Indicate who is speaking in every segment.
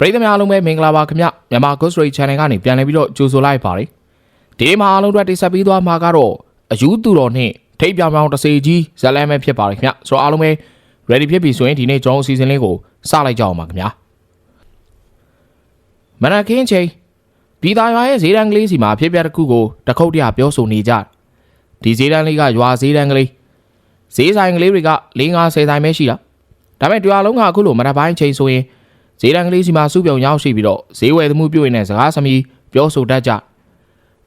Speaker 1: ပရိသတ်များအားလုံးပဲမင်္ဂလာပါခင်ဗျမြန်မာ Ghost Story Channel ကနေပြန်လည်ပြီးတော့ကြိုဆိုလိုက်ပါတယ်ဒီမှာအားလုံးအတွက်တိဆက်ပေးသွားမှာကတော့အယူသူတော်နှင့်ထိပ်ပြောင်ပြောင်တစေကြီးဇလန်ပဲဖြစ်ပါတယ်ခင်ဗျဆိုတော့အားလုံးပဲ ready ဖြစ်ပြီဆိုရင်ဒီနေ့ကျွန်တော်အစီအစဉ်လေးကိုစလိုက်ကြအောင်ပါခင်ဗျမနက်ခင်းချိန်ပြည်သားရွာရဲ့ဈေးတန်းကလေးစီမှာဖြစ်ပျက်တစ်ခုကိုတခုတ်တရပြောဆိုနေကြတယ်ဒီဈေးတန်းလေးကရွာဈေးတန်းကလေးဈေးဆိုင်ကလေးတွေက၄50ဆိုင်ပဲရှိတာဒါပေမဲ့တရားလုံးကအခုလိုမနက်ပိုင်းချိန်ဆိုရင် ဈေးတန်းကလေးစီမှာစုပြုံရောက်ရှိပြီးတော့ဈေးဝယ်သမှုပြုတ်နေတဲ့စကားသမီးပြောဆိုတတ်ကြ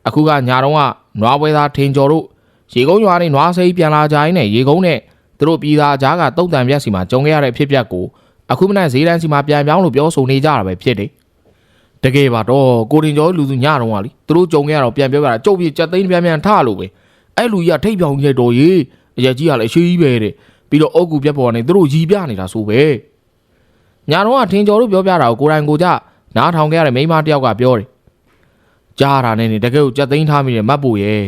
Speaker 1: အခုကညာတော့ကနွားပွဲသားထင်ကျော်တို့ရေကုန်းရွာနေနွားစိမ်းပြန်လာကြရင်းနဲ့ရေကုန်းနဲ့သူတို့ပြည်သားကြားကတုတ်တန်ပြက်စီမှာကြုံခဲ့ရတဲ့ဖြစ်ပျက်ကိုအခုမနက်ဈေးတန်းစီမှာပြန်ပြောင်းလို့ပြောဆိုနေကြတာပဲဖြစ်တယ်တကယ်ပါတော့ကိုတင်ကျော်လူစုညတော့ကလीသူတို့ကြုံခဲ့ရတော့ပြန်ပြောပြတာကြုတ်ပြချက်သိန်းပြန်ပြန်ထလို့ပဲအဲ့လူကြီးကထိတ်ပြောင်ကြီးတော်ကြီးအရက်ကြီးကလည်းအရှိကြီးပဲတဲ့ပြီးတော့အုတ်ကူပြက်ပေါ်ကနေသူတို့ရီပြနေတာဆိုပဲ ညာတော့ကထင်ကျော်တို့ပြောပြတာကိုကိုယ်တိုင်ကိုကြနားထောင်ခဲ့ရတဲ့မိန်းမတစ်ယောက်ကပြောတယ်။ကြားတာနဲ့နေတကယ်ကိုကြက်သိမ်းထားမိတယ်မတ်ဖို့ရဲ့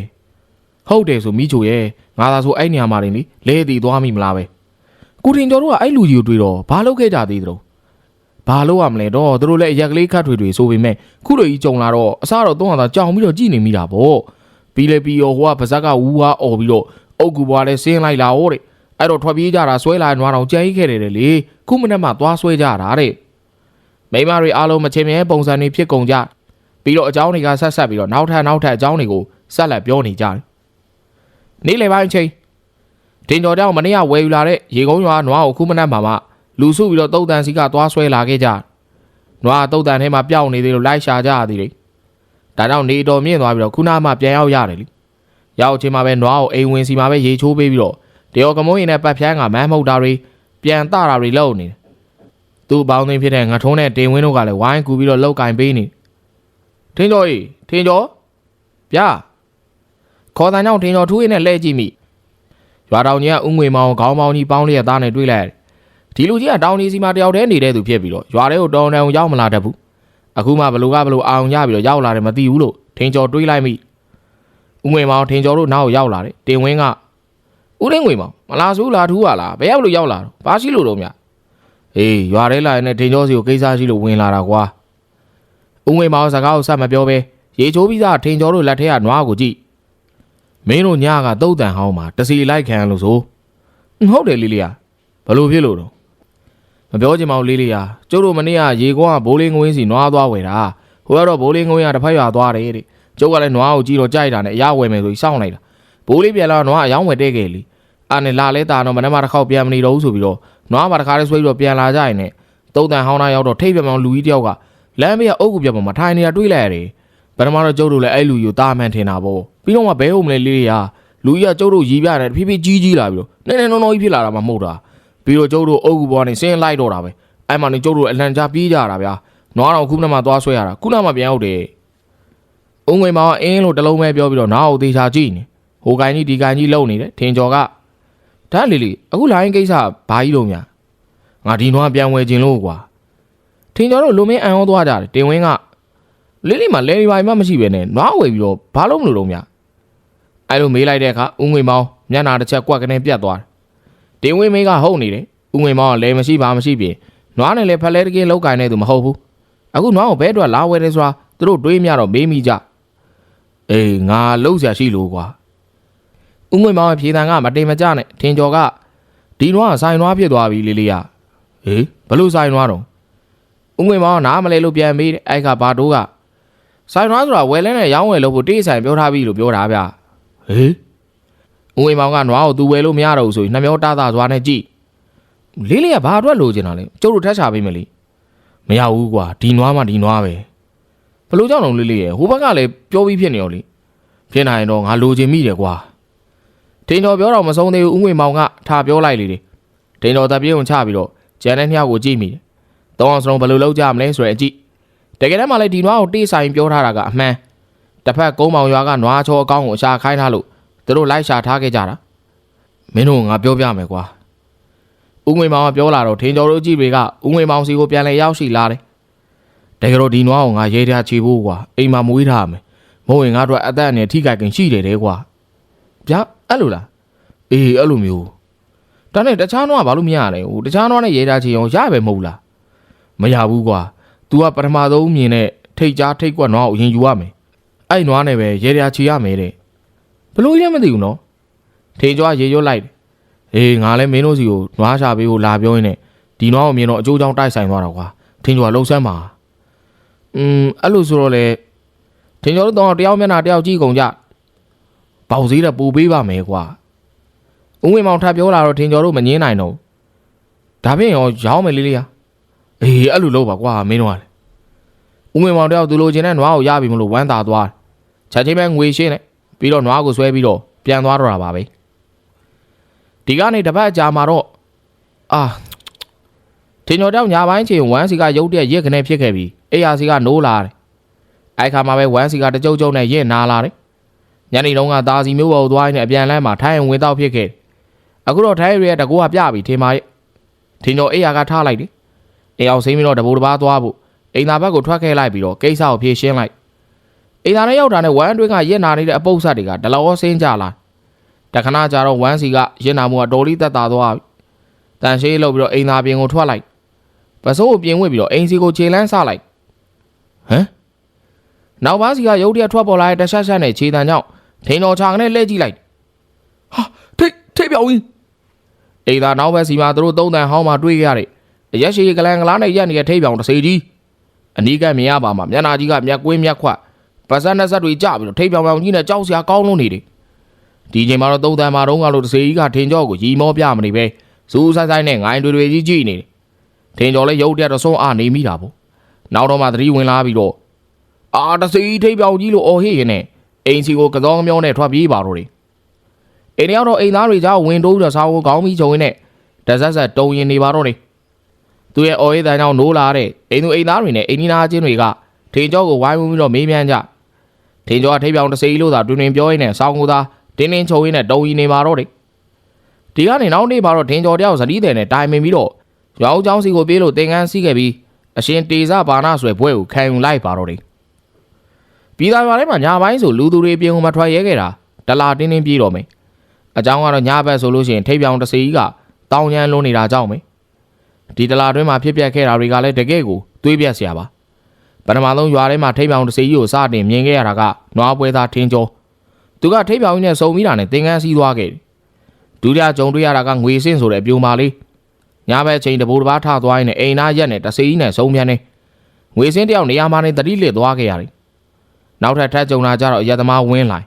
Speaker 1: ။ဟုတ်တယ်ဆိုမိချိုရဲ့ငါသာဆိုအဲ့နေရာမှာနေလေလဲတည်သွားမိမလားပဲ။ကိုထင်ကျော်တို့ကအဲ့လူကြီးကိုတွေ့တော့ဘာလုပ်ခဲ့ကြသေးသလဲ။ဘာလုပ်ရမလဲတော့သူတို့လည်းအရက်ကလေးခတ်ထွေထွေဆိုပေမဲ့ခုလိုကြီးကြုံလာတော့အစားတော့သုံးရတာကြောင်ပြီးတော့ကြည်နေမိတာပေါ့။ပြီးလေပြီးရောဟိုကပါဇက်ကဝူဝါអော်ပြီးတော့အုတ်ကူပွားလဲဆင်းလိုက်လာဟောတဲ့။ အဲ့တော့ထွက်ပြေးကြတာဆွဲလာနွားတော်ကြမ်းခဲ့တယ်လေခုမနေ့မှသွားဆွဲကြတာတဲ့မိမတွေအားလုံးမချင်မြဲပုံစံတွေဖြစ်ကုန်ကြပြီးတော့အเจ้าတွေကဆက်ဆက်ပြီးတော့နောက်ထပ်နောက်ထပ်အเจ้าတွေကိုဆက်လက်ပြောနေကြတယ်နေ့လယ်ပိုင်းအချိန်တင်တော်တောင်မနေ့ကဝယ်ယူလာတဲ့ရေကုန်းရွာနွားကိုခုမနေ့မှမှလူစုပြီးတော့တုတ်တန်စီကသွားဆွဲလာခဲ့ကြနွားတုတ်တန်ထဲမှာပျောက်နေသေးလို့လိုက်ရှာကြရသေးတယ်ဒါကြောင့်နေတော်မြင့်သွားပြီးတော့ခုနမှပြန်ရောက်ရတယ်လေရောက်ချင်းမှာပဲနွားကိုအိမ်ဝင်စီမှာပဲရေချိုးပေးပြီးတော့ တရောကမုန်းရင်နဲ့ပတ်ဖြန်းကမမ်းမှုတ်တာတွေပြန်တတာတွေလုပ်နေတယ်။သူ့ပေါင်းသိမ်းဖြစ်တဲ့ငထုံးနဲ့တင်ဝင်းတို့ကလည်းဝိုင်းကူပြီးတော့လောက်ကင်ပေးနေ။ထင်းကျော်ကြီးထင်းကျော်ဗျာခေါ်တန်ကြောင့်ထင်းကျော်ထူးရင်းနဲ့လှည့်ကြည့်မိ။ရွာတောင်ကြီးကဥငွေမောင်ခေါင်းပေါင်းကြီးပေါင်းလျက်သားနဲ့တွေ့လိုက်ရတယ်။ဒီလူကြီးကတောင်ကြီးစီမှာတယောက်တည်းနေတဲ့သူဖြစ်ပြီးတော့ရွာထဲကိုတောင်းတန်ရောက်မလာတတ်ဘူး။အခုမှဘလူကဘလူအောင်ရပြီးတော့ရောက်လာတယ်မသိဘူးလို့ထင်းကျော်တွေးလိုက်မိ။ဥငွေမောင်ထင်းကျော်တို့နောက်ရောက်လာတယ်။တင်ဝင်းက ဦးလင်းငွေမောင်မလာဆိုးလာထူးပါလားဘယ်ရောက်လို့ရောက်လာတော့ဘာရှိလို့တော့မြအေးရွာထဲလာရင်လည်းဒိန်ကျော်စီကိုကိစ္စရှိလို့ဝင်လာတာကွာဦးငွေမောင်စကားကိုစမပြောပဲရေချိုးပြီးသားထိန်ကျော်တို့လက်ထဲကနွားကိုကြည့်မင်းတို့ညကတုတ်တန်ဟောင်းမှာတစီလိုက်ခံလို့ဆိုဟုတ်တယ်လေးလေးယာဘလို့ဖြစ်လို့တော့မပြောချင်ပါဘူးလေးလေးယာကျုပ်တို့မနေ့ကရေကွန်းကဘိုးလေးငွေစီနွားသွားဝယ်တာဟိုကတော့ဘိုးလေးငွေကတစ်ဖက်ရွာသွားတယ်တဲ့ကျုပ်ကလည်းနွားကိုကြည့်တော့ကြိုက်တာနဲ့အရဝယ်မယ်ဆိုပြီးစောင့်လိုက်တာ ဘိုးလေးပြန်လာတော့နွားအယောင်းဝယ်တဲ့ခဲ့လीအာနဲ့လာလဲတာတော့မနေ့မှတစ်ခေါက်ပြန်မနေတော့ဘူးဆိုပြီးတော့နွားမှာတစ်ခါလေးဆွဲပြီးတော့ပြန်လာကြရင်ねတုံးတန်ဟောင်းသားရောက်တော့ထိပ်ပြန်ပြောင်လူကြီးတယောက်ကလမ်းဘေးကအုပ်ကူပြပေါ်မှာထိုင်နေတာတွေ့လိုက်ရတယ်ဗရမတော့ကျုပ်တို့လည်းအဲ့လူကြီးကိုတာမှန်ထင်တာပေါ့ပြီးတော့မှဘဲဟုတ်မလဲလေးလေးဟာလူကြီးကကျုပ်တို့ရီးပြတယ်ဖြည်းဖြည်းကြီးကြီးလာပြီးတော့နည်းနည်းနှုံနှုံကြီးဖြစ်လာတာမှမဟုတ်တာပြီးတော့ကျုပ်တို့အုပ်ကူပေါ်ကနေဆင်းလိုက်တော့တာပဲအဲ့မှနေကျုပ်တို့အလံချပြေးကြတာဗျာနွားတော်ခုနမှသွားဆွဲရတာခုနမှပြန်ဟုတ်တယ်အုံငွေမောင်ကအင်းလို့တလုံးပဲပြောပြီးတော့နားကိုသေချာကြည့်နေ ဟိုကိုင်းကြီးဒီကိုင်းကြီးလုံနေတယ်ထင်ကျော်ကဒါလီလီအခုလိုင်းကိစ္စဘာကြီးလုံးများငါဒီနွားပြန်ဝယ်ခြင်းလို့ကွာထင်ကျော်တို့လူမင်းအံဩသွားကြတယ်တင်ဝင်းကလီလီမှာလဲရီပါမှမရှိပဲနဲ့နွားဝယ်ပြီးတော့ဘာလို့မလို့လုံးများအဲ့လိုမေးလိုက်တဲ့အခါဦးငွေမောင်မျက်နာတစ်ချက်ကွက်ကနေပြတ်သွားတယ်တင်ဝင်းမေးကဟုတ်နေတယ်ဦးငွေမောင်ကလည်းမရှိပါမရှိပြင်နွားနဲ့လည်းဖက်လဲတကင်းလောက်ကင်နေသူမဟုတ်ဘူးအခုနွားကိုဘဲအတွက်လာဝယ်တယ်ဆိုတာသူတို့တွေးမြတော့မေးမိကြအေးငါလှုပ်ရှားရှိလို့ကွာ ဦးငွေမောင်ရဲ့ဖြေတံကမတင်မကြနဲ့ထင်ကျော်ကဒီနွားကဆိုင်နွားဖြစ်သွားပြီလေးလေးရဟေးဘလို့ဆိုင်နွားတော့ဦးငွေမောင်ကနားမလဲလို့ပြန်မေးတယ်အဲ့ကဘာတိုးကဆိုင်နွားဆိုတာဝယ်လဲနဲ့ရောင်းဝယ်လို့ဖို့တေးဆိုင်ပြောထားပြီလို့ပြောတာဗျဟေးဦးငွေမောင်ကနွားကိုသူဝယ်လို့မရတော့ဘူးဆိုရင်နှမျောတာတာစွာနဲ့ကြည့်လေးလေးကဘာအတွက်လိုချင်တာလဲကျုပ်တို့ထက်ချပေးမလို့မရဘူးကွာဒီနွားမှဒီနွားပဲဘလို့ကြောင့်လုံးလေးလေးရဟိုဘက်ကလည်းပြောပြီးဖြစ်နေရောလေဖြစ်နိုင်ရင်တော့ငါလိုချင်မိတယ်ကွာ ဒိန်တော်ပြောတော့မဆုံးသေးဘူးဥငွေမောင်ကထားပြောလိုက်လေတယ်ဒိန်တော်တပြေုံချပြီးတော့ကျန်တဲ့နှစ်ယောက်ကိုကြည့်မိတယ်။တောင်းအောင်စလုံးဘယ်လိုလုပ်ကြမလဲဆိုတဲ့အကြည့်တကယ်တမ်းမှလည်းဒီနွားကိုတေးဆိုင်ပြောထားတာကအမှန်တစ်ဖက်ကုန်းမောင်ရွာကနွားချောအကောင်းကိုအရှာခိုင်းထားလို့သူတို့လိုက်ရှာထားခဲ့ကြတာမင်းတို့ငါပြောပြမယ်ကွာဥငွေမောင်ကပြောလာတော့ထင်ကျော်တို့ကြည့်တွေကဥငွေမောင်စီကိုပြန်လဲရောက်ရှိလာတယ်တကယ်တော့ဒီနွားကိုငါရဲထားချေဖို့ကွာအိမ်မှာမွေးထားမယ်မဟုတ်ရင်ငါတို့အသက်အနဲ့ထိခိုက်ခင်ရှိတယ်တဲ့ကွာဗျာ အဲ့လိုလားအေးအဲ့လိုမျိုးဒါနဲ့တခြားနွားကဘာလို့မရလဲဟိုတခြားနွားနဲ့ရဲတာချေအောင်ရပဲမဟုတ်လားမရဘူးကွာ तू तू ကပထမဆုံးမြင်တဲ့ထိတ်ကြားထိတ်ကွက်နွားကိုရင်ယူရမယ်အဲ့နွားနဲ့ပဲရေရာချီရမယ်တဲ့ဘလို့လဲမသိဘူးနော်ထေကြွားရေရွတ်လိုက်တယ်အေးငါလည်းမင်းတို့စီကိုနွားရှာပေးဖို့လာပြောရင်းနဲ့ဒီနွားကိုမြင်တော့အကျိုးကြောင့်တိုက်ဆိုင်သွားတော့ကွာထင်ကြွားလှုပ်ဆန်းပါอืมအဲ့လိုဆိုတော့လေထင်ကြွားတို့တော့တယောက်မျက်နှာတယောက်ကြည့်ကုန်ကြ ပေါင်စည်းတဲ့ပူပေးပါမယ်ကွာဦးဝင်းမောင်ထပ်ပြောလာတော့ထင်ကြွားတို့မငင်းနိုင်တော့ဘူးဒါဖြင့်ရောရောင်းမယ်လေးလေးဟာအေးအဲ့လိုလုပ်ပါကွာမင်းတို့ကလေဦးဝင်းမောင်တယောက်သူလိုချင်တဲ့နွားကိုရပြီမလို့ဝမ်းသာသွားတယ်ချက်ချင်းပဲငွေရှင်းတယ်ပြီးတော့နွားကိုဆွဲပြီးတော့ပြန်သွားတော့တာပါပဲဒီကနေတစ်ပတ်ကြာမှာတော့အာထင်ကျော်တောက်ညာပိုင်းချိန်ဝမ်းစီကရုတ်တရက်ရက်ခနဲ့ဖြစ်ခဲ့ပြီးအေးယာစီကနိုးလာတယ်အဲ့ခါမှာပဲဝမ်းစီကတကြုတ်ကြုတ်နဲ့ရက်နာလာတယ် ညနေတုန်းကသားစီမျိုးပေါ်သွားရင်းနဲ့အပြန်လမ်းမှာထိုင်ဝင်တော့ဖြစ်ခဲ့တယ်အခုတော့ထိုင်ရဲတကူကပြပြီထင်ပါရဲ့ထင်ကျော်အေးယာကထားလိုက်တယ်အေးအောင်စိမ့်ပြီးတော့တဘူတပားသွားဖို့အိမ်သာဘက်ကိုထွက်ခဲ့လိုက်ပြီးတော့ကိစ္စကိုဖြေရှင်းလိုက်အိမ်သာနဲ့ရောက်တာနဲ့ဝမ်းအတွင်းကရက်နာနေတဲ့အပုပ်ဆက်တွေကဒလောဆင်းကြလာတခဏကြာတော့ဝမ်းစီကရက်နာမှုကတော်လီတက်တာသွားပြီတန်ရှေးလောက်ပြီးတော့အိမ်သာပြင်ကိုထွက်လိုက်ပစိုးကိုပြင်ဝစ်ပြီးတော့အိမ်စီကိုခြေလန်းဆလိုက်ဟမ်နောက်ပါစီကရုတ်တရက်ထွက်ပေါ်လာတဲ့တရှက်ရှက်နဲ့ခြေတံကြောင့် ထင်းတော်ချာကနေလှည့်ကြည့်လိုက်ဟာထိတ်ထိတ်ပြောင်းဝင်အိမ်သာနောက်ဘက်စီမှာသူတို့သုံးတန်ဟောင်းမှာတွေ့ရတဲ့အရက်ရှိကလန်ကလားနဲ့ရက်နေတဲ့ထိတ်ပြောင်တစ်စေကြီးအနီးကမြင်ရပါမှာမျက်နာကြီးကမျက်ကွင်းမျက်ခွက်ပါစက်နဲ့ဆက်တွေကြပြီးတော့ထိတ်ပြောင်ပြောင်ကြီးနဲ့ကြောက်စရာကောင်းလို့နေတယ်ဒီချိန်မှာတော့သုံးတန်မှာတော့ကလို့တစ်စေကြီးကထင်းကြောကိုရီမောပြမနေပဲစူးဆိုင်ဆိုင်နဲ့ငိုင်းတွေတွေကြီးကြည့်နေတယ်ထင်းကြောလည်းရုပ်တရက်တော့ဆုံးအာနေမိတာပေါ့နောက်တော့မှသတိဝင်လာပြီးတော့အာတစ်စေကြီးထိတ်ပြောင်ကြီးလို့အော်ဟစ်ရင်းနဲ့ အိမ်စီကိုကစောင်းမျောနဲ့ထွက်ပြေးပါတော့တယ်အိမ်ရောက်တော့အိမ်သားတွေကြောင့်ဝင်တိုးပြီးတော့စာကိုခေါင်းပြီးဂျုံရင်းနဲ့တဆက်ဆက်တုံရင်နေပါတော့တယ်သူရဲ့အော်ရေးတန်းကြောင့်နိုးလာတဲ့အိမ်သူအိမ်သားတွေနဲ့အိမ်နီးနားချင်းတွေကထင်ကျော်ကိုဝိုင်းဝန်းပြီးတော့မေးမြန်းကြထင်ကျော်ကထိပ်ပြောင်တစေးလို့သာတွင်တွင်ပြောရင်းနဲ့စောင်းကိုသာတင်းတင်းချုံရင်းနဲ့တုံရင်နေပါတော့တယ်ဒီကနေနောက်နေ့မှာတော့ထင်ကျော်တယောက်ဇနီးတယ်နဲ့တိုင်ပင်ပြီးတော့ရွာဦးကျောင်းစီကိုပြေးလို့သင်္ကန်းစီးခဲ့ပြီးအရှင်တေဇဘာနာဆိုတဲ့ဘွဲကိုခံယူလိုက်ပါတော့တယ် ပြီးသားရွာထဲမှာညာပိုင်းဆိုလူသူတွေပြင်ကုန်မထွက်ရဲခဲ့တာဒလာတင်းတင်းပြေးတော့မယ်အကြောင်းကတော့ညာဘက်ဆိုလို့ရှိရင်ထိပ်ပြောင်တစီကြီးကတောင်ရန်လုံးနေတာကြောင့်မယ်ဒီဒလာတွင်းမှာဖြစ်ပျက်ခဲ့တာတွေကလည်းတကယ့်ကိုသွေးပြက်စရာပါပထမဆုံးရွာထဲမှာထိပ်ပြောင်တစီကြီးကိုစတင်မြင်ခဲ့ရတာကနွားပွဲသားထင်းကျော်သူကထိပ်ပြောင်ကြီးနဲ့စုံမိတာနဲ့သင်္ကန်းစီးသွားခဲ့တယ်ဒုတိယကြုံတွေ့ရတာကငွေစင်းဆိုတဲ့အပြူမာလေးညဘက်ချိန်တပိုးတစ်ပါးထသွားရင်အိမ်သားရက်နဲ့တစီကြီးနဲ့စုံပြန်နေငွေစင်းတယောက်နေရာမှာနေတတိလစ်သွားခဲ့ရတယ် နောက်ထပ်ထပ်ကြုံလာကြတော့အရက်သမားဝင်းလိုက်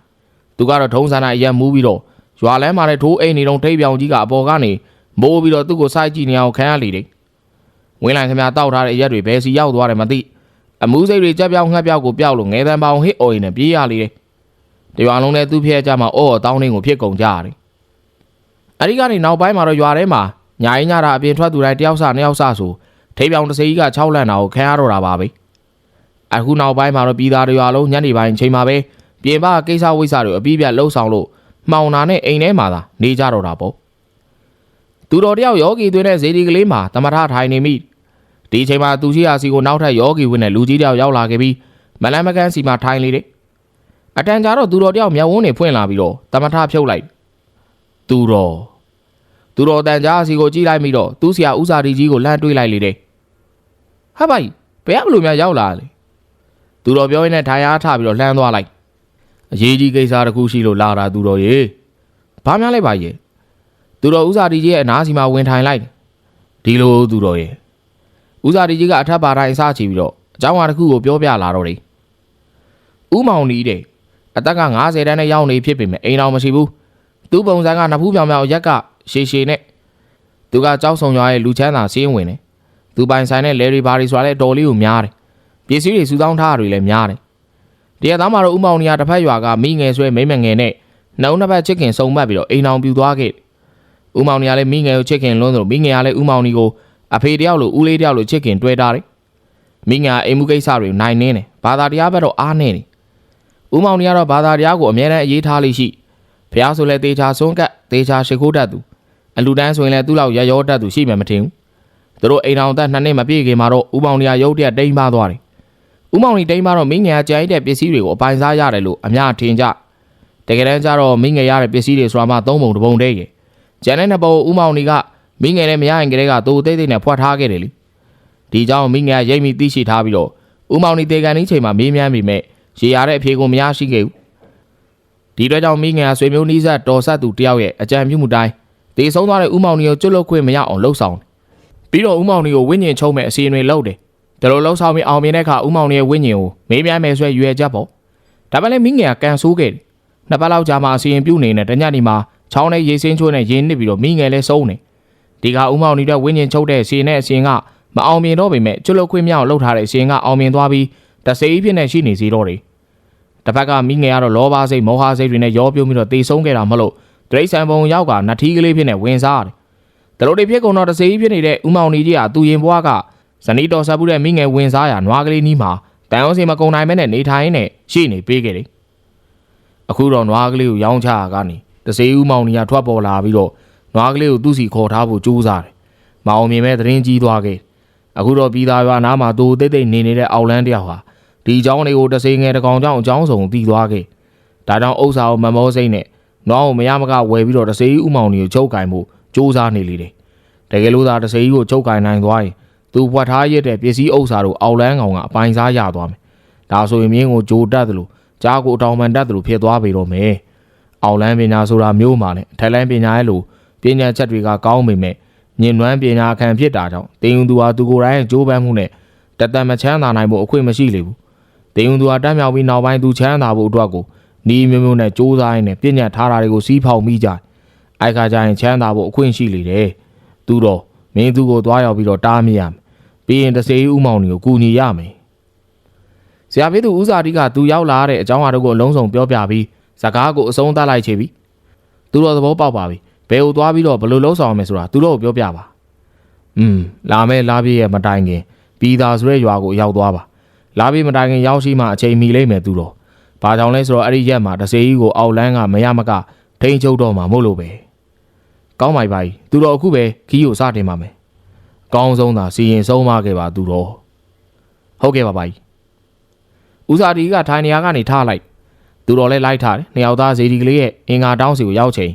Speaker 1: သူကတော့ထုံးစံတဲ့အရက်မူးပြီးတော့ရွာလမ်းမှာလည်းထိုးအိမ်နေတော့ထိပ်ပြောင်ကြီးကအပေါ်ကနေမိုးပြီးတော့သူ့ကိုစိုက်ကြည့်နေအောင်ခံရလေတယ်ဝင်းလိုင်ခင်ဗျာတောက်ထားတဲ့အရက်တွေဘယ်စီရောက်သွားတယ်မသိအမူးစိတ်တွေကြက်ပြောင်းငှက်ပြောက်ကိုပျောက်လို့ငဲတန်းပေါင်ဟစ်အော်ရင်နဲ့ပြေးရလေတယ်တရွာလုံးနဲ့သူ့ဖျက်ကြမှာအော်တောင်းတင်းကိုဖြစ်ကုန်ကြရတယ်အဲဒီကနေနောက်ပိုင်းမှာတော့ရွာထဲမှာညာရင်ညတာအပြင်ထွက်သူတိုင်းတယောက်စနှစ်ယောက်စဆိုထိပ်ပြောင်တစ်စိကြီးက6လန့်တာကိုခံရတော့တာပါပဲ အခုနောက်ပိုင်းမှာတော့ပြည်သားတွေရွာလုံးညနေပိုင်းချိန်မှာပဲပြင်ပကိစ္စဝိစ္စတွေအပြီးပြတ်လှုပ်ဆောင်လို့မှောင်နာနဲ့အိမ်ထဲမှာသာနေကြတော့တာပေါ့သူတော်တယောက်ယောဂီသွင်းတဲ့ဇေဒီကလေးမှာတမထထိုင်နေမိဒီအချိန်မှာသူရှိရာစီကိုနောက်ထပ်ယောဂီဝင်တဲ့လူကြီးတယောက်ရောက်လာခဲ့ပြီးမလန်မကန်းစီမှာထိုင်လေတယ်အတန်ကြာတော့သူတော်တယောက်မျက်ဝန်းနေဖွင့်လာပြီးတော့တမထဖြုတ်လိုက်သူတော်သူတော်တန်ကြာစီကိုကြည့်လိုက်ပြီးတော့သူ့ဆရာဥစာဒီကြီးကိုလှမ်းတွေးလိုက်လေတယ်ဟာပိုင်ဘယ်ကဘလို့များရောက်လာလဲ သူတော်ပြောရင်းနဲ့ဒိုင်အားထပြီးတော့လှမ်းသွားလိုက်အရေးကြီးကိစ္စတစ်ခုရှိလို့လာတာသူတော်ရေဘာများလိုက်ပါရဲ့သူတော်ဥစာတီကြီးရဲ့အနားစီမှာဝင်ထိုင်လိုက်ဒီလိုသူတော်ရေဥစာတီကြီးကအထက်ပါတိုင်းအစချီပြီးတော့အကြောင်းအရာတစ်ခုကိုပြောပြလာတော့တယ်ဥမောင်နီးတဲ့အသက်က90တန်းနဲ့ရောက်နေဖြစ်ပေမဲ့အိမ်တော်မရှိဘူးသူ့ပုံစံကနဖူးပြောင်ပြောင်ရက်ကရှည်ရှည်နဲ့သူကကြောက်ဆုံရွာရဲ့လူချမ်းသာစီးဝင်တယ်သူပိုင်ဆိုင်တဲ့ Larry Barry ဆိုတာလည်းတော်လေးကိုများတယ် ပစ္စည်းတွေစုဆောင်းထားတာတွေလည်းများတယ်တရားသားမှာတော့ဥမောင်နီးကတစ်ဖက်ရွာကမိငယ်ဆွဲမိမငယ်နဲ့နှုံနှစ်ဖက်ချစ်ခင်စုံမှတ်ပြီးတော့အိမ်တော်ပြူသွားခဲ့တယ်ဦးမောင်နီကလည်းမိငယ်ကိုချစ်ခင်လွန်းသလိုမိငယ်ကလည်းဦးမောင်နီကိုအဖေတယောက်လိုဦးလေးတယောက်လိုချစ်ခင်တွေ့တာတယ်မိငယ်ကအိမ်မှုကိစ္စတွေကိုနိုင်နေတယ်ဘာသာတရားဘက်တော့အားနေတယ်ဦးမောင်နီကတော့ဘာသာတရားကိုအမြဲတမ်းအရေးထားလိရှိဖះဆိုလဲတေချာစွန်းကတ်တေချာရှိခိုးတတ်သူအလူတန်းဆိုရင်လည်းသူ့လောက်ရရောတတ်သူရှိမှမထင်ဘူးသူတို့အိမ်အောင်သက်နှစ်နှစ်မပြည့်ခင်မှာတော့ဦးမောင်နီကရုတ်တရက်တိမ်ပါသွားတယ် ဦးမောင်နီတိမ်ပါတော့မိငယ်ကကြိုက်တဲ့ပစ္စည်းတွေကိုအပိုင်စားရတယ်လို့အများထင်ကြတကယ်တမ်းကျတော့မိငယ်ရတဲ့ပစ္စည်းတွေဆိုတာမှသုံးပုံတစ်ပုံတည်းရဲ့ကျန်တဲ့နှစ်ပုံဦးမောင်နီကမိငယ်နဲ့မရရင်ကလေးကသူ့အသေးသေးနဲ့ဖွက်ထားခဲ့တယ်လीဒီကြောင့်မိငယ်ရိတ်မိသိရှိထားပြီးတော့ဦးမောင်နေတေကန်ဒီချိန်မှာမေးမြန်းမိမဲ့ရေရတဲ့အဖြေကိုမရရှိခဲ့ဘူးဒီအတွက်ကြောင့်မိငယ်ဆွေမျိုးနီးစပ်တော်ဆက်သူတယောက်ရဲ့အကြံပြုမှုတိုင်းတေဆုံးသွားတဲ့ဦးမောင်နေကိုကျွတ်လွတ်ခွင့်မရအောင်လှုပ်ဆောင်တယ်ပြီးတော့ဦးမောင်နေကိုဝိညာဉ်ချုံးမဲ့အစီအစဉ်တွေလုပ်တယ် ဒါလိုလှုပ်ဆောင်ပြီးအောင်မြင်တဲ့အခါဦးမောင်နေရဲ့ဝိညာဉ်ကိုမေးမြန်းမယ်ဆိုရရွယ်ချက်ပေါ့ဒါပေမဲ့မိငယ်ကကန်ဆိုးခဲ့တယ်နှစ်ပတ်လောက်ကြာမှအစီရင်ပြုနေတဲ့တညနေမှာချောင်းနဲ့ရေစင်းချိုးနဲ့ရင်းနစ်ပြီးတော့မိငယ်လဲဆုံးနေဒီကဦးမောင်နေတဲ့ဝိညာဉ်ချုပ်တဲ့အစီနဲ့အစီကမအောင်မြင်တော့ပေမဲ့ကျွတ်လွတ်ခွင့်မရအောင်လှုပ်ထားတဲ့အစီကအောင်မြင်သွားပြီးတဆေးဖြစ်နေရှိနေစီတော့တယ်တစ်ဖက်ကမိငယ်ကတော့လောဘစိတ်မောဟစိတ်တွေနဲ့ရောပြုံးပြီးတော့တေဆုံးခဲ့တာမဟုတ်လို့ဒရိတ်ဆန်ပုံရောက်ကနထီးကလေးဖြစ်နေဝင်စားတယ်ဒါလိုတွေဖြစ်ကုန်တော့တဆေးဖြစ်နေတဲ့ဦးမောင်နေကြီးကသူရင်ဘွားက ဇနီးတော်ဆက်မှုတဲ့မိငယ်ဝင်စားရနွားကလေးနီးမှာတန်အောင်စီမကုံနိုင်မဲနဲ့နေထိုင်နဲ့ရှိနေပေးခဲ့တယ်အခုတော့နွားကလေးကိုရောင်းချရကနေတဆေးဦးမောင်နေကထွက်ပေါ်လာပြီးတော့နွားကလေးကိုသူ့စီခေါ်ထားဖို့ကြိုးစားတယ်မအောင်မြင်မဲ့သတင်းကြီးသွားခဲ့အခုတော့ပြည်သားရွာနားမှာသူတိတ်တိတ်နေနေတဲ့အောက်လန်းတယောက်ဟာဒီအကြောင်းတွေကိုတဆေးငယ်တကောင်ကြောင့်အကြောင်းစုံတည်သွားခဲ့ဒါကြောင့်ဥစ္စာကိုမမောစိမ့်နဲ့နွားကိုမရမကဝယ်ပြီးတော့တဆေးဦးမောင်နေကိုချုပ်ကင်ဖို့ကြိုးစားနေလေတယ်တကယ်လို့သာတဆေးကိုချုပ်ကင်နိုင်သွားရင် သူဖွက်ထားရတဲ့ပစ္စည်းဥစ္စာတို့အောက်လန်းကောင်ကအပိုင်စားရသွားမယ်ဒါဆိုရင်မြင်းကိုဂျိုတက်တယ်လို့ကြားကိုအတောင်ပန်တက်တယ်လို့ဖြစ်သွားပြီတော့မယ်အောက်လန်းပညာဆိုတာမျိုးမှလည်းထက်လန်းပညာရဲ့လို့ပညာချက်တွေကကောင်းပေမဲ့ညင်နွမ်းပညာခံဖြစ်တာကြောင့်တင်ယူသူဟာသူကိုယ်တိုင်ကြိုးပမ်းမှုနဲ့တသက်မချမ်းသာနိုင်ဖို့အခွင့်မရှိလေဘူးတင်ယူသူဟာတက်မြောက်ပြီးနောက်ပိုင်းသူချမ်းသာဖို့အတွက်ကိုနီးမျိုးမျိုးနဲ့စူးစမ်းရင်းနဲ့ပညာထားတာတွေကိုစီးဖောက်မိကြအိုက်ခါကျရင်ချမ်းသာဖို့အခွင့်ရှိလေတယ်သူတော့ မင်းသူကိုသွားရောက်ပြီးတော့တားမိရမယ်ပြီးရင်တစေးဥမောင်တွေကိုကူညီရမယ်ဆရာဖေးသူဦးစာတိကသူရောက်လာတဲ့အကြောင်းအရာတို့ကိုအလုံးစုံပြောပြပြီးစကားကိုအဆုံးသတ်လိုက်ချေပြီသူတို့သဘောပေါက်ပါပြီဘယ်ကိုသွားပြီးတော့ဘယ်လိုလှုပ်ဆောင်မယ်ဆိုတာသူတို့ကိုပြောပြပါอืมလာမဲ့လာပြည့်ရဲ့မတိုင်ခင်ပြီးသားဆိုတဲ့ရွာကိုရောက်သွားပါလာပြည့်မတိုင်ခင်ရောက်ရှိမှအချိန်မီလိမ့်မယ်သူတော့ဘာကြောင့်လဲဆိုတော့အဲ့ဒီရက်မှာတစေးကြီးကိုအောက်လန်းကမရမကထိန်ချုပ်တော့မှာမို့လို့ပဲ ကောင်းပါပြီသူတော့အခုပဲခီးကိုစတင်ပါမယ်အကောင်းဆုံးသာစီရင်ဆုံးမခဲ့ပါသူတော့ဟုတ်ကဲ့ပါပါကြီးဦးစာတီကထိုင်နေရာကနေထားလိုက်သူတော်လဲလိုက်ထားတယ်နှစ်ယောက်သားဇေဒီကလေးရဲ့အင်္ဂါတောင်းစီကိုရောက်ချိန်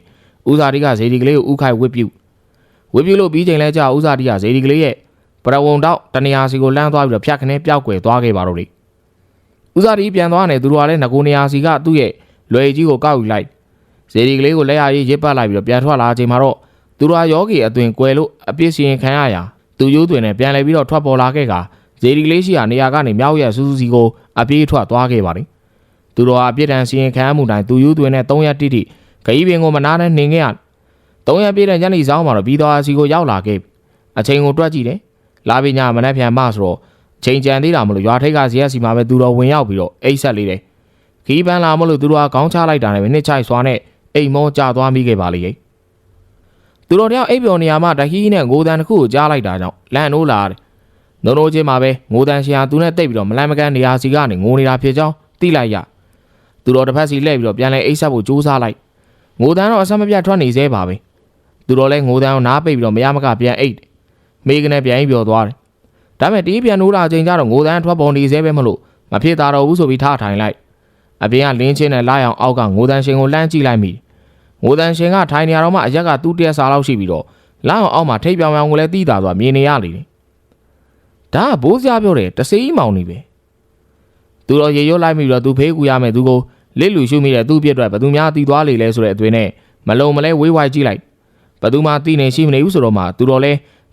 Speaker 1: ဦးစာတီကဇေဒီကလေးကိုဥခိုက်ဝစ်ပြုတ်ဝစ်ပြုတ်လို့ပြီးချိန်လဲကြာဦးစာတီကဇေဒီကလေးရဲ့ပရဝုံတော့တနေရာစီကိုလမ်းသွားပြီးတော့ဖြတ်ခနဲပျောက်ကွယ်သွားခဲ့ပါတော့လေဦးစာတီပြန်သွားနေသူတော်ကလည်းငကိုနေရာစီကသူ့ရဲ့လွယ်ကြီးကိုကောက်ယူလိုက် ဇေဒီကလေးကိုလက်ရရေးရစ်ပတ်လိုက်ပြီးတော့ပြန်ထွက်လာချိန်မှာတော့သူတော်ယောဂီအသွင်ကွယ်လို့အပြစ်စီရင်ခံရရာသူရိုးသွင်းနဲ့ပြန်လဲပြီးတော့ထွက်ပေါ်လာခဲ့ကဇေဒီကလေးရှိရာနေရာကနေမြောက်ရဲ့စူးစူးစီကိုအပြေးထွက်သွားခဲ့ပါတယ်သူတော်ဟာအပြစ်ဒဏ်စီရင်ခံရမှုတိုင်းသူရိုးသွင်းနဲ့3ရက်တိတိခရီးပင်ကိုမနာနဲ့နှင်ခဲ့ရ3ရက်ပြည့်တဲ့ညနေဆောင်မှာတော့ပြီးတော်အစီကိုရောက်လာခဲ့အချိန်ကိုတွက်ကြည့်တယ်လာပညာမနှက်ပြန်မှဆိုတော့ချိန်ကြံသေးတာမလို့ရွာထိပ်ကဇီယက်စီမှာပဲသူတော်ဝင်ရောက်ပြီးတော့အိတ်ဆက်လေးတယ်ခီးပန်းလာမလို့သူတော်ကခေါင်းချလိုက်တာနဲ့ပဲနှစ်ချိုက်စွာနဲ့ အိမ်မောကျသွားမိခဲ့ပါလေရဲ့သူတော်တယောက်အိပ်ပျော်နေရမှတခီးနဲ့ငိုတန်တစ်ခုကိုကြားလိုက်တာကြောင့်လန့်နိုးလာတယ်နုံနိုးချင်းမှာပဲငိုတန်ရှင်ဟာသူနဲ့တိတ်ပြီးတော့မလန့်မကန်းနေရာစီကနေငိုနေတာဖြစ်ကြောင်းသိလိုက်ရသူတော်တစ်ဖက်စီလှည့်ပြီးတော့ပြန်လဲအိတ်ဆက်ဖို့ကြိုးစားလိုက်ငိုတန်တော့အဆက်မပြတ်ထွက်နေသေးပါပဲသူတော်လဲငိုတန်ကိုနားပိတ်ပြီးတော့မရမကပြန်အိတ်မိကနေပြန်အိပ်ပျော်သွားတယ်ဒါပေမဲ့တီးပြန်နိုးလာချိန်ကျတော့ငိုတန်ထွက်ပေါ်နေသေးပဲမလို့မဖြစ်တာတော့ဘူးဆိုပြီးထားထိုင်လိုက်အပြင်ကလင်းချင်းနဲ့လာရောင်အောက်ကငိုတန်ရှင်ကိုလှမ်းကြည့်လိုက်မိ ငိုတန်ရှင်ကထိုင်နေရတော့မှအရက်ကသူ့တရက်စာလောက်ရှိပြီးတော့လာအောင်အောက်မှာထိပ်ပြောင်ပြောင်ကိုလည်းတီးတာသွားမြင်နေရလေတယ်ဒါကဘိုးစရာပြောတယ်တစေးကြီးမောင်နေပဲသူတော့ရေရွတ်လိုက်မိပြီးတော့သူဖေးကူရမယ်သူကိုလစ်လူရှုမိတဲ့သူ့ပြစ်အတွက်ဘသူများတီးသွားလေလဲဆိုတဲ့အသွင်နဲ့မလုံမလဲဝေးဝိုက်ကြည့်လိုက်ဘသူမှတီးနေရှိမနေဘူးဆိုတော့မှသူတော့လဲ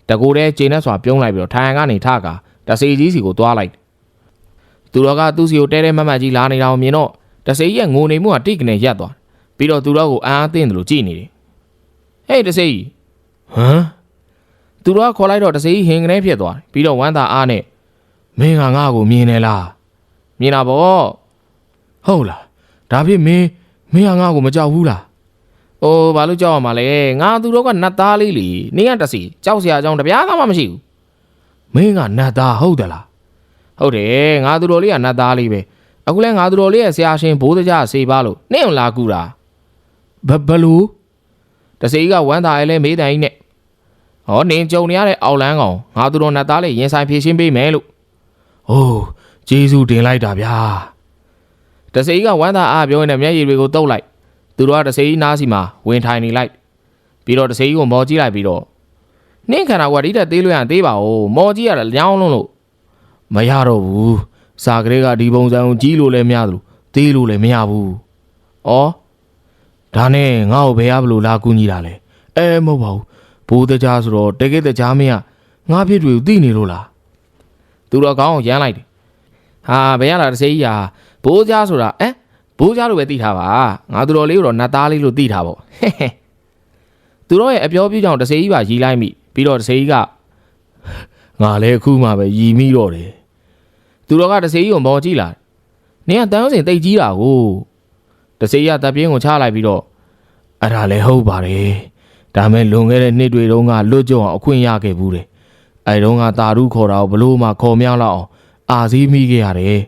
Speaker 1: တကိုယ်တည်းဂျင်းနဲ့စွာပြုံးလိုက်ပြီးတော့ထိုင်ကနေထကာတစေးကြီးစီကိုသွားလိုက်သူတော်ကသူ့စီကိုတဲတဲမတ်မတ်ကြီးလာနေတာကိုမြင်တော့တစေးရဲ့ငိုနေမှုကတိကနေရက်သွား ပြီးတော့သူတော့ကိုအာအားသင့်တယ်လို့ကြည်နေတယ်ဟေးတစေးဟမ်သူတော့ခေါ်လိုက်တော့တစေးဟင်ကနေဖြစ်သွားပြီးတော့ဝမ်းသာအားနဲ့မင်းကငါ့ကိုမြင်နေလားမြင်တာပေါ့ဟုတ်လားဒါဖြစ်မင်းမင်းကငါ့ကိုမကြောက်ဘူးလားအိုးဘာလို့ကြောက်ရမှာလဲငါသူတော့ကနတ်သားလေးလीနင်းကတစီကြောက်စရာအကြောင်းတပြားမှမရှိဘူးမင်းကနတ်သားဟုတ်တယ်လားဟုတ်တယ်ငါသူတော်လေးကနတ်သားလေးပဲအခုလဲငါသူတော်လေးရဲ့ဆရာရှင်ဘိုးတကြစေပါလို့နင့်အောင်လာကူတာ ဘဘလို့တစီကဝမ်းသာရဲလဲမေးတိုင်နဲ့ဟောနင်းကြုံနေရတဲ့အောက်လန်းကောင်ငါသူတော်နတ်သားလေးရင်ဆိုင်ဖြည့်ရှင်းပေးမယ်လို့အိုးဂျေစုတင်လိုက်တာဗျာတစီကဝမ်းသာအားပြောနေမျက်ရည်တွေကိုတုပ်လိုက်သူတို့ကတစီနားစီမှာဝင်ထိုင်နေလိုက်ပြီးတော့တစီကိုမော်ကြည့်လိုက်ပြီးတော့နင့်ခန္ဓာကဒီတက်သေးလို့ရရင်သေးပါဦးမော်ကြီးရတယ်လျောင်းလုံးလို့မရတော့ဘူးစာကလေးကဒီပုံစံကိုကြီးလို့လည်းမရသလိုသေးလို့လည်းမရဘူးဩ ဒါနဲ့ငါ့ကိုဘယ်ရဘလို့လာကူညီတာလဲအဲမဟုတ်ပါဘူးဘိုးတကြားဆိုတော့တကယ်တကြားမင်းကငါဖြစ်တွေကိုသိနေလို့လားသူတော့ကောင်းအောင်ရမ်းလိုက်တယ်ဟာဘယ်ရလားတစေးကြီးဟာဘိုးကြားဆိုတာအဲဘိုးကြားလို့ပဲသိထားပါငါသူတော်လေးကိုတော့နတ်သားလေးလို့သိထားပေါ့ဟဲ့ဟဲ့သူတို့ရဲ့အပြောပြကြောင်တစေကြီးပါရီးလိုက်မိပြီးတော့တစေကြီးကငါလည်းအခုမှပဲရီမိတော့တယ်သူတို့ကတစေကြီးကိုမော်ကြည့်လာနင်ကတန်းစင်တိတ်ကြီးတာကို တစေကြီးကတပ်ပြင်းကိုချလိုက်ပြီးတော့အဲ့ဒါလည်းဟုတ်ပါတယ်ဒါမဲ့လွန်ခဲ့တဲ့နှစ်တွေတုန်းကလွတ်ကြုံအောင်အခွင့်ရခဲ့ဘူးတယ်အဲ့တုန်းကတာရုခေါ်တာကိုဘလို့မှခေါ်မြောက်လောက်အောင်အာစည်းမိခဲ့ရတယ်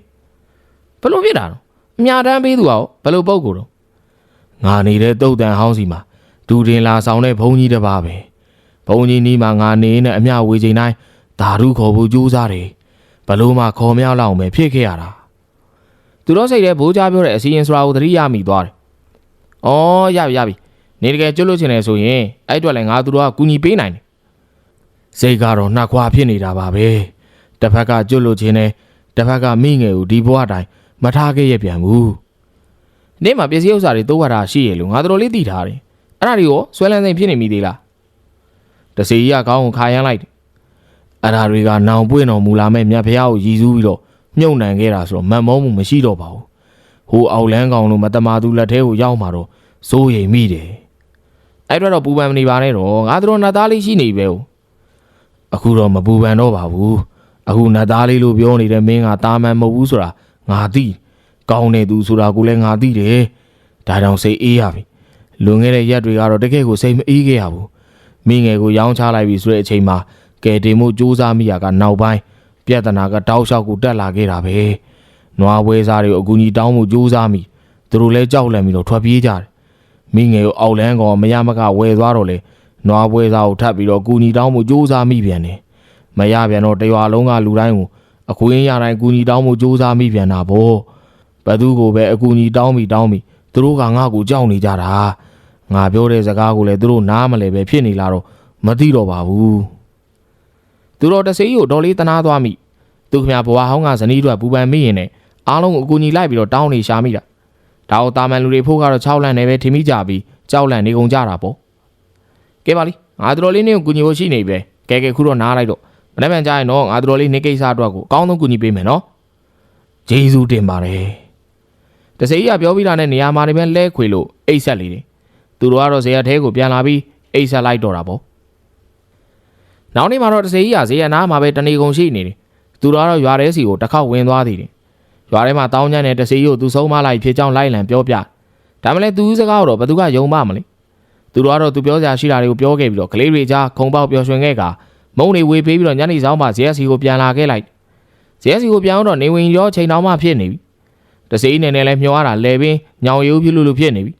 Speaker 1: ဘလို့ဖြစ်တာတော့အများတန်းပေးသူကရောဘလို့ပုံကိုတော့ငါနေတဲ့တုတ်တန်ဟောင်းစီမှာဒူတင်လာဆောင်တဲ့ဘုံကြီးတစ်ပါးပဲဘုံကြီးနီးမှာငါနေနဲ့အမျှဝေချိန်တိုင်းဓာတုခေါ်ဖို့ကြိုးစားတယ်ဘလို့မှခေါ်မြောက်လောက်မယ်ဖြစ်ခဲ့ရတာ သူတို့စိတ်ထဲဘိုးကြားပြောတဲ့အစီရင်ဆိုတာကိုသတိရမိသွားတယ်။အော်ရပြီရပြီနေတကယ်ကျွတ်လို့ချင်တယ်ဆိုရင်အဲ့အတွက်လည်းငါသူတို့ကကူညီပေးနိုင်တယ်။စိတ်ကတော့နှက်ခွာဖြစ်နေတာပါပဲ။တစ်ဖက်ကကျွတ်လို့ချင်တယ်တစ်ဖက်ကမိငယ်ကိုဒီဘဝတိုင်းမထားခဲ့ရပြန်ဘူး။နေ့မှာပစ္စည်းဥစ္စာတွေတိုးဝါတာရှိရလို့ငါတို့လေးသိထားတယ်။အဲ့ဒါတွေကိုဆွဲလန်းစိမ်ဖြစ်နေမိသေးလားတစီကြီးကကောင်းကိုခါရမ်းလိုက်တယ်အဲ့ဒါတွေကနောင်ပွင့်တော်မူလာမဲ့မြတ်ဖះကိုရည်စူးပြီးတော့ မြုပ်နှံခဲ့တာဆိုတော့မတ်မောမှုမရှိတော့ပါဘူးဟိုအောက်လန်းကောင်တို့မတမာသူလက်ထဲကိုရောက်มาတော့စိုးရိမ်မိတယ်အဲ့တော့တော့ပူပန်မနေပါနဲ့တော့ငါတို့နတ်သားလေးရှိနေပဲအခုတော့မပူပန်တော့ပါဘူးအခုနတ်သားလေးလို့ပြောနေတဲ့မင်းကတာမန်မဟုတ်ဘူးဆိုတာငါသိကောင်းနေသူဆိုတာကိုလည်းငါသိတယ်ဒါကြောင့်စိတ်အေးရပြီလွန်ခဲ့တဲ့ရက်တွေကတော့တကယ့်ကိုစိတ်မအေးခဲ့ရဘူးမိငယ်ကိုရောင်းချလိုက်ပြီဆိုတဲ့အချိန်မှာကဲတင်မှုစူးစမ်းမိရကနောက်ပိုင်း ပြဿနာကတောက်လျှောက်ကိုတက်လာခဲ့တာပဲနွားဝဲစားတွေကိုအကူကြီးတောင်းမှုစူးစမ်းမိသူတို့လည်းကြောက်လန့်ပြီးတော့ထွက်ပြေးကြတယ်မိငယ်ကိုအောက်လန်းကောင်မရမကဝဲသွားတော့လေနွားဝဲစားကိုထပ်ပြီးတော့အကူကြီးတောင်းမှုစူးစမ်းမိပြန်တယ်မရပြန်တော့တရွာလုံးကလူတိုင်းကိုအခွင့်ရတိုင်းအကူကြီးတောင်းမှုစူးစမ်းမိပြန်တာပေါ့ဘသူကိုပဲအကူကြီးတောင်းမိတောင်းမိသူတို့ကငါ့ကိုကြောက်နေကြတာငါပြောတဲ့စကားကိုလည်းသူတို့နားမလဲပဲဖြစ်နေလာတော့မသိတော့ပါဘူး သူတို့တဆေးကိုဒေါ်လေးတနာသွားမိသူခမဘွားဟောင်းကဇနီးတို့ကပူပန်မိရင်နဲ့အားလုံးကိုအကူညီလိုက်ပြီးတော့တောင်းနေရှာမိတာဒါအောင်တာမန်လူတွေဖို့ကတော့6လန့်နေပဲထင်မိကြပြီးကြောက်လန့်နေကုန်ကြတာပေါ့ကဲပါလီငါတို့လေးနေကိုကူညီဖို့ရှိနေပြီကဲကဲခုတော့နားလိုက်တော့မနေ့ပြန်ကြရင်တော့ငါတို့လေးနေကိစ္စအတွက်ကိုအကောင်းဆုံးကူညီပေးမယ်နော်ဂျေဇူးတင်ပါတယ်တဆေးကပြောပြီးတာနဲ့နေရာမှာနေပဲလဲခွေလို့အိတ်ဆက်လေတယ်သူတို့ကတော့ဇေယျထဲကိုပြန်လာပြီးအိတ်ဆက်လိုက်တော့တာပေါ့ နောက်နေ့မှာတော့တစေကြီးကဇေယျနားမှာပဲတနေကုန်ရှိနေတယ်သူတို့ကတော့ရွာထဲစီကိုတစ်ခေါက်ဝင်သွားသေးတယ်ရွာထဲမှာတောင်းညံ့တဲ့တစေကြီးကိုသူဆုံးမလိုက်ဖြစ်ကြောင်းလိုက်လံပြောပြဒါမှလည်းသူစကားတော့ဘသူကယုံမမလဲသူတို့ကတော့သူပြောစရာရှိတာတွေကိုပြောခဲ့ပြီးတော့ကလေးတွေကြားခုံပေါက်ပျော်ရွှင်ခဲ့ကမုံတွေဝေပေးပြီးတော့ညနေဆောင်မှာဇေယျစီကိုပြန်လာခဲ့လိုက်ဇေယျစီကိုပြန်တော့နေဝင်ရောချိန်တောင်မှဖြစ်နေပြီတစေကြီးနေနဲ့လည်းမျောရတာလဲပင်ညောင်ရိုးပြလို့လို့ဖြစ်နေပြီ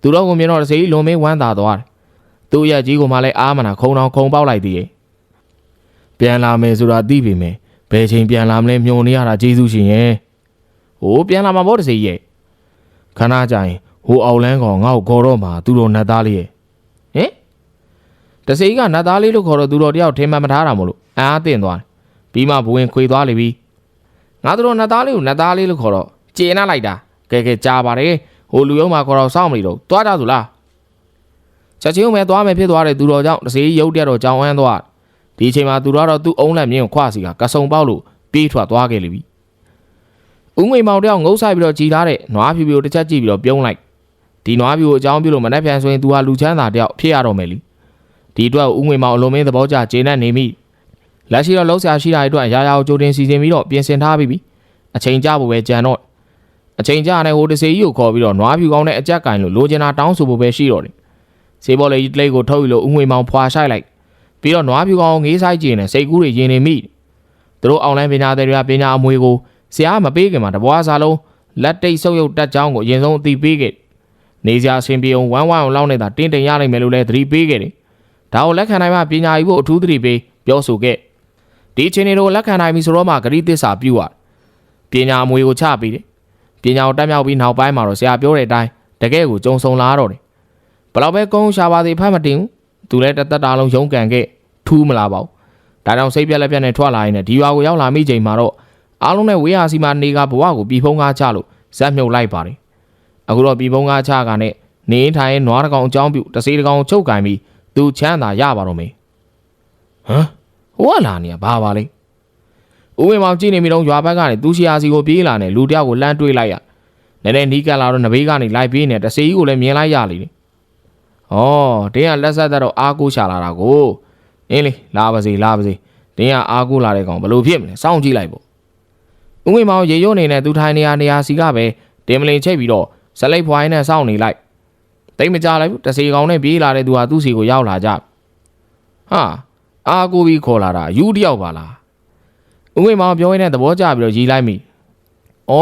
Speaker 1: သူတော့ကိုမြင်တော့တစေးလွန်မင်းဝမ်းသာသွားတယ်။သူ့ရဲ့ကြီးကိုမှလည်းအားမနာခုံတောင်ခုံပေါက်လိုက်သေးရဲ့။ ပြန်လာမယ်ဆိုတာသိပြီမယ်။ဘယ်ချိန်ပြန်လာမလဲမျှော်နေရတာကျေးဇူးရှင်ရဲ့။ဟိုပြန်လာမှာပေါ့တစေးရဲ့။ခဏကြာရင်ဟိုအောင်လန်းကောင်ငါ့ကိုခေါ်တော့မှာသူတော်နတ်သားလေးရဲ့။ဟင်တစေးကနတ်သားလေးလို့ခေါ်တော့သူတော်တယောက်ထင်မှန်မထားတာမို့လို့အာအသင့်သွားတယ်။ပြီးမှဘဝင်ခွေသွားလိပြီ။ငါသူတော်နတ်သားလေးကိုနတ်သားလေးလို့ခေါ်တော့ကျေနပ်လိုက်တာ။ကဲကဲကြားပါတယ်။ဟိုလူယုံမှာခေါ်တော့စောင့်မနေတော့သွားကြသူလားချက်ချင်းပဲသွားမယ်ဖြစ်သွားတဲ့သူတော်ကြောင့်တစေးရုပ်တက်တော့ကြောင်ဝမ်းသွား ဒီအချိန်မှာသူတော်တော့သူ့အုံးလက်မြင့်ကိုခွာစီကကစုံပေါက်လို့ပြေးထွက်သွားခဲ့လိမ့်ပြီဦးငွေမောင်တယောက်ငုံဆိုင်ပြီးတော့ကြည်ထားတဲ့နွားဖြူဖြူတစ်ချက်ကြည့်ပြီးတော့ပြုံးလိုက်ဒီနွားဖြူကိုအကြောင်းပြုလို့မနှက်ပြန်ဆိုရင်သူဟာလူချမ်းသာတယောက်ဖြစ်ရတော့မယ်လီဒီအတွက်ဦးငွေမောင်အလုံးမင်းသဘောကျကျေနပ်နေမိလက်ရှိတော့လှုပ်ရှားရှိတာတွေအတွက်အရာရာကိုကြိုတင်စီစဉ်ပြီးတော့ပြင်ဆင်ထားပြီးပြီအချိန်ကြဖို့ပဲကြံတော့အချိန်ကြာနေဟိုတစေကြီးကိုခေါ်ပြီးတော့နွားဖြူကောင်းတဲ့အကြက်ကင်လို့လိုချင်တာတောင်းဆိုဖို့ပဲရှိတော့တယ်။ဈေးဘော်လေးကြီးတလိကိုထုတ်ယူလို့ဥငွေမောင်ဖွာဆိုင်လိုက် ပြီးတော့နွားဖြူကောင်းကိုငေးဆိုင်ကျင်နေစိတ်ကူးတွေရင်နေမိ။သူတို့အွန်လိုင်းပညာသည်တွေကပညာအမွေကိုဆရာမပေးခင်မှာတပွားစားလုံးလက်တိတ်ဆုပ်ယုပ်တက်ချောင်းကိုအရင်ဆုံးအသိပေးခဲ့။နေစရာအဆင်ပြေအောင်ဝမ်းဝမ်းအောင်လောက်နေတာတင်းတင်ရနိုင်မယ်လို့လည်းသတိပေးခဲ့တယ်။ဒါကိုလက်ခံနိုင်မှပညာယူဖို့အထူးသတိပေးပြောဆိုခဲ့။ဒီအချိန်တွေကိုလက်ခံနိုင်ပြီဆိုတော့မှဂရိသစ္စာပြုတ်ရပညာအမွေကိုချပေးတယ်ပညာကိုတက်မြောက်ပြီးနောက်ပိုင်းမှာတော့ဆရာပြောတဲ့အတိုင်းတကယ်ကိုကြုံဆုံလာတော့တယ်ဘလောက်ပဲကုန်းရှာပါသေးဖတ်မတင်ဘူး သူလည်းတသက်တာလုံးရုန်းကန်ခဲ့ထူးမလားပေါ့ဒါကြောင့်စိတ်ပြက်လက်ပြက်နဲ့ထွက်လာရင်လည်းဒီရွာကိုရောက်လာမိချိန်မှာတော့အားလုံးနဲ့ဝေးဟာစီမှာနေကဘဝကိုပြီဖုံးကားချလို့ဇက်မြုပ်လိုက်ပါတယ်အခုတော့ပြီဖုံးကားချကနဲ့နေထိုင်နွားတကောင်အကြောင်းပြုတစေတကောင်ချုပ်ကင်ပြီးသူချမ်းသာရပါတော့မယ်ဟမ်ဟိုကလာနေရဘာပါလဲဦးဝင်းမောင်ကြည့်နေမိတော့ရွာဘက်ကနေသူရှိယာစီကိုပြေးလာနေလူတယောက်ကိုလှမ်းတွေးလိုက်ရနည်းနည်းနီးကပ်လာတော့နဘေးကနေလိုက်ပြေးနေတစေကြီးကိုလည်းမြင်လိုက်ရလေ ဩတင်းကလက်ဆက်သက်တော့အားကိုးရှာလာတာကိုအင်းလေလာပါစေလာပါစေတင်းကအားကိုးလာတဲ့ကောင်ဘလို့ဖြစ်မလဲစောင့်ကြည့်လိုက်ပေါ့ဦးဝင်းမောင်ရေရုံနေနဲ့သူထိုင်နေရနေရာစီကပဲတင်မလင်ချိတ်ပြီးတော့ဇလိတ်ဖွားရင်းနဲ့စောင့်နေလိုက်တိတ်မကြလိုက်ဘူးတစေကောင်နဲ့ပြေးလာတဲ့သူဟာသူ့စီကိုရောက်လာကြဟာအားကိုးပြီးခေါ်လာတာယူတယောက်ပါလားဦးဝင်းမောင်ပြောရင်းနဲ့သဘောကျပြီးတော့ရီလိုက်မိဩ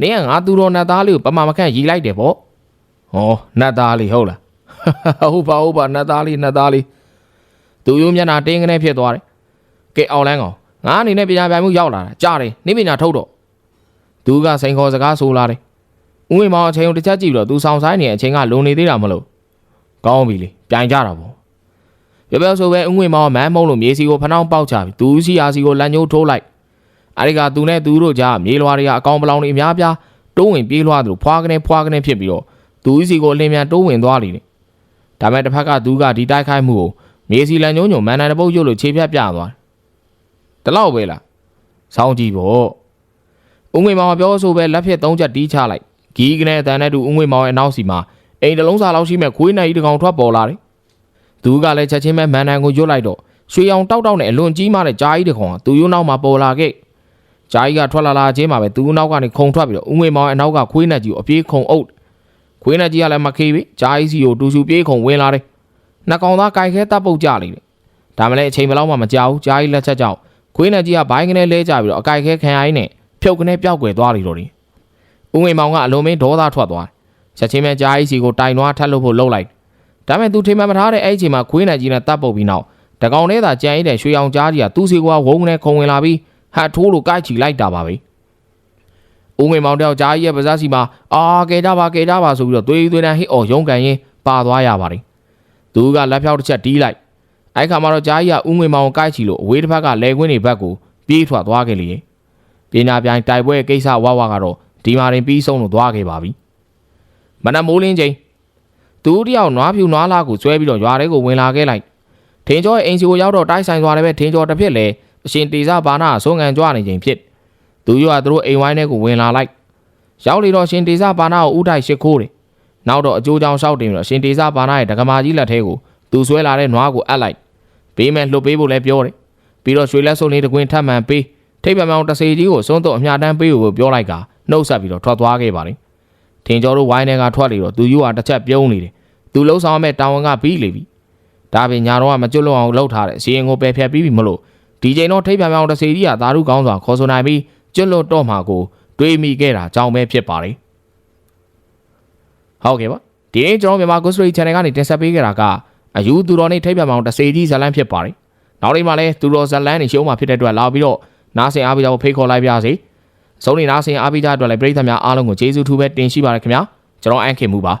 Speaker 1: နင်းကငါသူတော်နတ်သားလေးကိုပမာမခန့်ရီလိုက်တယ်ပေါ့ဟောနတ်သားလေးဟုတ်လား ဟုတ်ပါဟုတ်ပါနတ်သားလေးနတ်သားလေးသူရိုးမျက်နှာတင်းကနေဖြစ်သွားတယ်ကဲအောင်လန်းကောင်ငါအနေနဲ့ပညာပြိုင်မှုရောက်လာတာကြားတယ်နေပညာထုတ်တော့သူကစိန်ခေါ်စကားဆိုလာတယ်ဦးဝင်းမောင်အချိန်ကိုတစ်ချက်ကြည့်ပြီးတော့သူဆောင်ဆိုင်နေတဲ့အချိန်ကလုံနေသေးတာမလို့ကောင်းပြီလေပြိုင်ကြတာပေါ့ပြောပြောဆိုပဲဦးဝင်းမောင်ကမန်းမုံလို့မြေစီကိုဖနှောင်းပေါက်ချပြီးသူစီယာစီကိုလမ်းညှိုးထိုးလိုက်အဲဒီကသူနဲ့သူတို့ကြားမြေလွာတွေကအကောင်ပလောင်တွေအများပြားတိုးဝင်ပြေးလွှားသူဖွာကနေဖွာကနေဖြစ်ပြီးတော့သူစီကိုလင်းမြန်တိုးဝင်သွားလိမ့်တယ် ဒါမဲ့တစ်ဖက်ကသူကဒီတိုက်ခိုက်မှုကိုမြေစီလန်ညုံညုံမန်နန်တပုတ်ရုပ်လို့ခြေဖြတ်ပြသွားတယ်။ဒီလောက်ပဲလား။စောင်းကြည့်ပေါ့။ဦးငွေမောင်ကပြောဆိုပဲလက်ဖြစ်သုံးချက်တီးချလိုက်။ဂီးကနေအတန်နဲ့တူဦးငွေမောင်ရဲ့အနောက်စီမှာအိမ်တစ်လုံးစာလောက်ရှိမဲ့ခွေးနိုင်တစ်ကောင်ထွက်ပေါ်လာတယ်။သူကလည်းချက်ချင်းပဲမန်နန်ကိုရွတ်လိုက်တော့ရွှေအောင်တောက်တောက်နဲ့အလွန်ကြီးမားတဲ့ကြားကြီးတစ်ကောင်ကသူ့ရုံနောက်မှာပေါ်လာခဲ့။ကြားကြီးကထွက်လာလာချင်းမှာပဲသူ့နောက်ကနေခုံထွက်ပြီးတော့ဦးငွေမောင်ရဲ့အနောက်ကခွေးနဲ့ကြီးကိုအပြေးခုံအုပ် ခွေးနဲ့ကြီးကလည်းမခေးပြီဂျာအီစီကိုတူစုပြေးခုံဝင်လာတယ်နှကောင်သားကြိုက်ခဲတပ်ပုတ်ကြလိမ့်တယ်ဒါမှလည်းအချိန်မလောက်မှမကြောက်ဘူးဂျာအီလက်ချက်ကြောင့်ခွေးနဲ့ကြီးကဘိုင်းကနေလဲကြပြီးတော့အကြိုက်ခဲခံရင်းနဲ့ဖြုတ်ကနေပျောက်ကွယ်သွားလိမ့်တော့တယ်ဦးငွေမောင်ကအလုံးမင်းဒေါသထွက်သွားတယ်ချက်ချင်းပဲဂျာအီစီကိုတိုင်နွားထပ်လို့ဖို့လှုပ်လိုက်ဒါပေမဲ့သူထိမှန်မထားတဲ့အဲ့ဒီအချိန်မှာခွေးနဲ့ကြီးနဲ့တပ်ပုတ်ပြီးနောက်တကောင်ထဲသာကြံရတဲ့ရွှေအောင်ကြားကြီးကသူ့စီကဝုန်းကနေခုံဝင်လာပြီးဟာထိုးလို့ကြိုက်ချီလိုက်တာပါပဲ ဦးငွေမောင်တယောက်ကြားကြီးရဲ့ပါးစားစီမှာအာကဲကြပါကဲကြပါဆိုပြီးတော့သွေးသွေးတန်းဟစ်အော်ရုံးကန်ရင်ပါသွားရပါတယ်သူကလက်ဖြောက်တစ်ချက်တီးလိုက်အဲ့ခါမှာတော့ကြားကြီးကဦးငွေမောင်ကိုကိုက်ချီလို့အဝေးတစ်ဖက်ကလဲခွင်းတွေဘက်ကိုပြေးထွက်သွားခဲ့လေပညာပြိုင်တိုက်ပွဲကိစ္စဝဝကတော့ဒီမာရင်ပြီးဆုံးလို့သွားခဲ့ပါပြီမနက်မိုးလင်းချိန်သူတယောက်နွားဖြူနွားလာကိုဆွဲပြီးတော့ရွာထဲကိုဝင်လာခဲ့လိုက်ထင်းကျော်ရဲ့အိမ်စီကိုရောက်တော့တိုက်ဆိုင်သွားတယ်ပဲထင်းကျော်တစ်ဖြစ်လေအရှင်တေဇဘာနာအဆုံးခံကြွနေချိန်ဖြစ် သူရွာသူတို့အိမ်ဝိုင်းထဲကိုဝင်လာလိုက်ရောက်လေတော့ရှင်တေဇဘာနာကိုဥထိုက်ရှစ်ခိုးတယ်နောက်တော့အကျိုးကြောင့်ရှောက်တင်ပြီးတော့ရှင်တေဇဘာနာရဲ့ဒကမာကြီးလက်ထဲကိုသူဆွဲလာတဲ့နွားကိုအပ်လိုက်ပေးမယ်လှုပ်ပေးဖို့လည်းပြောတယ်ပြီးတော့ရွှေလက်စုံလေးတစ်ကွင်းထပ်မှန်ပေးထိပ်ပံမောင်တစေကြီးကိုစွန်းတော့အမြတမ်းပေးဖို့ပြောလိုက်ကနှုတ်ဆက်ပြီးတော့ထွက်သွားခဲ့ပါလေထင်ကျော်တို့ဝိုင်းထဲကထွက်လေတော့သူယူဟာတစ်ချက်ပြုံးနေတယ်သူလှုပ်ဆောင်မဲ့တာဝန်ကပြီးလေပြီဒါပင်ညာတော့ကမကျွတ်လွန်အောင်လှုပ်ထားတဲ့စီရင်ကိုပယ်ဖြတ်ပြီးပြီမလို့ဒီချိန်တော့ထိပ်ပံမောင်တစေကြီးကသာဓုကောင်းစွာခေါ်ဆိုနိုင်ပြီး ကျွတ်လွတ်တော့မှာကို တွေးမိခဲ့တာကြောင့်ပဲဖြစ်ပါတယ်ဟုတ်ကဲ့ပါဒီနေ့ကျွန်တော်မြန်မာ Ghost Story Channel ကနေတင်ဆက်ပေးခဲ့တာကအယူသူတော်နဲ့ထိပ်ပြမောင်တစေကြီးဇလန်းဖြစ်ပါတယ်နောက်နေ့မှလည်းသူတော်ဇလန်းနေရှုံးမှာဖြစ်တဲ့အတွက်လာပြီးတော့နားဆင်အားပေးကြဖို့ဖိတ်ခေါ်လိုက်ပါရစေဆုံးနေနားဆင်အားပေးကြတဲ့အတွက်လည်းပရိသတ်များအားလုံးကိုကျေးဇူးထူးပဲတင်ရှိပါရခင်ဗျာကျွန်တော်အန်ခင်မူပါ